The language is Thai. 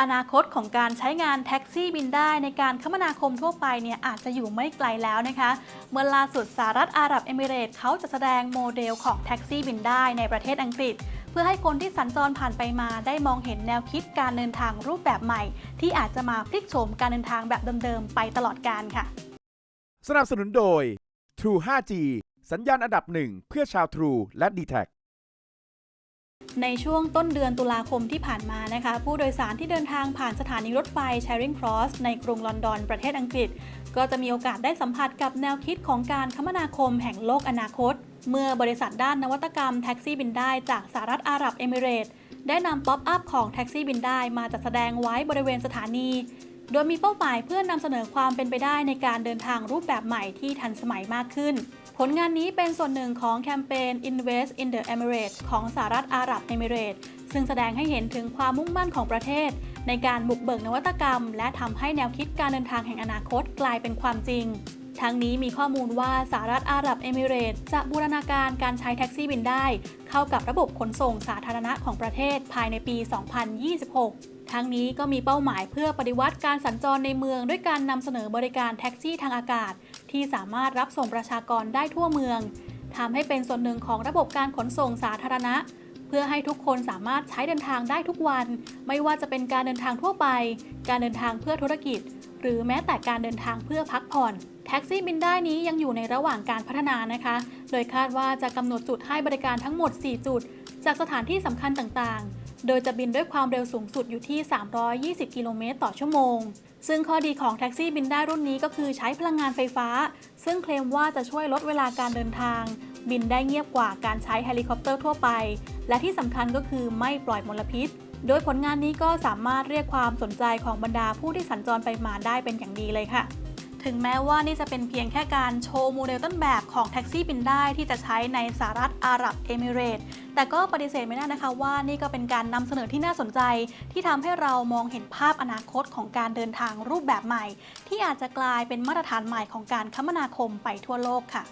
อนาคตของการใช้งานแท็กซี่บินได้ในการคมนาคมทั่วไปเนี่ยอาจจะอยู่ไม่ไกลแล้วนะคะ เมื่อล่าสุดสหรัฐอาหรับเอมิเรตส์เขาจะแสดงโมเดลของแท็กซี่บินได้ในประเทศอังกฤษ เพื่อให้คนที่สัญจรผ่านไปมาได้มองเห็นแนวคิดการเดินทางรูปแบบใหม่ ที่อาจจะมาพลิกโฉมการเดินทางแบบเดิมๆไปตลอดกาลค่ะ สนับสนุนโดย True 5G สัญญาณอันดับหนึ่งเพื่อชาว True และ d t แท ในช่วงต้นเดือนตุลาคมที่ผ่านมานะคะ ผู้โดยสารที่เดินทางผ่านสถานีรถไฟ Charing Cross ในกรุงลอนดอนประเทศอังกฤษ ก็จะมีโอกาสได้สัมผัสกับแนวคิดของการคมนาคมแห่งโลกอนาคต เมื่อบริษัทด้านนวัตกรรมแท็กซี่บินได้จากสหรัฐอาหรับเอมิเรตส์ได้นำป๊อปอัพของแท็กซี่บินได้มาจัดแสดงไว้บริเวณสถานี โดยมีเป้าหมายเพื่อนำเสนอความเป็นไปได้ในการเดินทางรูปแบบใหม่ที่ทันสมัยมากขึ้น ผลงานนี้เป็นส่วนหนึ่งของแคมเปญ Invest in the Emirates ของสหรัฐอาหรับเอมิเรตส์ซึ่งแสดงให้เห็นถึงความมุ่งมั่นของประเทศ ในการบุกเบิกนวัตกรรม และทำให้แนวคิดการเดินทางแห่งอนาคตกลายเป็นความจริง ทั้งนี้มีข้อมูลว่าสหรัฐอาหรับเอมิเรตส์จะบูรณาการการใช้แท็กซี่บินได้ เข้ากับระบบขนส่งสาธารณะของประเทศภายในปี 2026ทั้งนี้ก็มีเป้าหมายเพื่อปฏิวัติการสัญจรในเมืองด้วยการนำเสนอบริการแท็กซี่ทางอากาศ ที่สามารถรับส่งประชากรได้ทั่วเมืองทำให้เป็นส่วนหนึ่งของระบบการขนส่งสาธารณะ เพื่อให้ทุกคนสามารถใช้เดินทางได้ทุกวัน ไม่ว่าจะเป็นการเดินทางทั่วไป การเดินทางเพื่อธุรกิจ หรือแม้แต่การเดินทางเพื่อพักผ่อนแท็กซี่บินได้นี้ยังอยู่ในระหว่างการพัฒนานะคะ โดยคาดว่าจะกำหนดจุดให้บริการทั้งหมด 4 จุด จากสถานที่สำคัญต่างๆ โดยจะบินด้วยความเร็วสูงสุดอยู่ที่ 320 กิโลเมตรต่อชั่วโมง ซึ่งข้อดีของแท็กซี่บินได้รุ่นนี้ก็คือใช้พลังงานไฟฟ้า ซึ่งเคลมว่าจะช่วยลดเวลาการเดินทาง บินได้เงียบกว่าการใช้เฮลิคอปเตอร์ทั่วไป และที่สำคัญก็คือไม่ปล่อยมลพิษ โดยผลงานนี้ก็สามารถเรียกความสนใจของบรรดาผู้ที่สัญจรไปมาได้เป็นอย่างดีเลยค่ะ ถึงแม้ว่านี่จะเป็นเพียงแค่การโชว์โมเดลต้นแบบของแท็กซี่บินได้ที่จะใช้ในสหรัฐอาหรับเอมิเรตส์แต่ก็ปฏิเสธไม่ได้นะคะว่านี่ก็เป็นการนำเสนอที่น่าสนใจ ที่ทำให้เรามองเห็นภาพอนาคตของการเดินทางรูปแบบใหม่ ที่อาจจะกลายเป็นมาตรฐานใหม่ของการคมนาคมไปทั่วโลกค่ะ